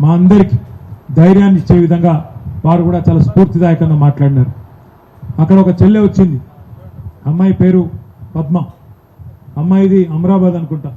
మా అందరికీ ధైర్యాన్ని ఇచ్చే విధంగా వారు కూడా చాలా స్ఫూర్తిదాయకంగా మాట్లాడినారు. అక్కడ ఒక చెల్లె వచ్చింది. అమ్మాయి పేరు పద్మ. అమ్మాయిది అమరాబాద్ అనుకుంటా.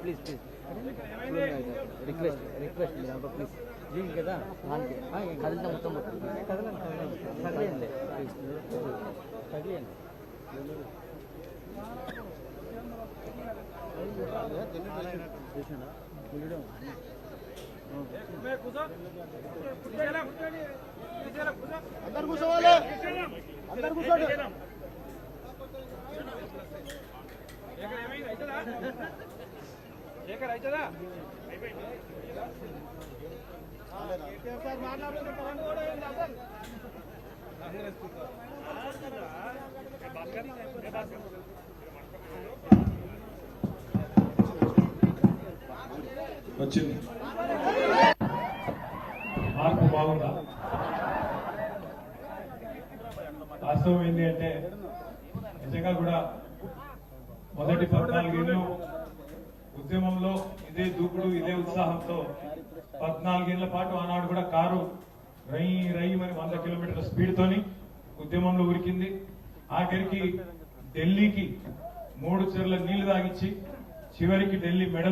Please please request request. మీరు అబ్బా ప్లీజ్ దీనికి కదా కదిలితే మొత్తం అందరు కూర్చోవాలి అందరు కూర్చోండి వచ్చింది. బాగుందా? వాస్తవం ఏంటి అంటే నిజంగా కూడా మొదటి పద్నాలుగేళ్ళు ఉద్యమంలో ఇదే దూకుడు ఇదే ఉత్సాహంతో పద్నాలుగేళ్ళ పాటు ఆనాడు కూడా కారు రై రై అని వంద కిలోమీటర్ల స్పీడ్ తోని ఉద్యమంలో ఉరికింది. ఆఖరికి ఢిల్లీకి మూడు చెర్ల నీళ్ళు తాగిచ్చి చివరికి ఢిల్లీ మెడలు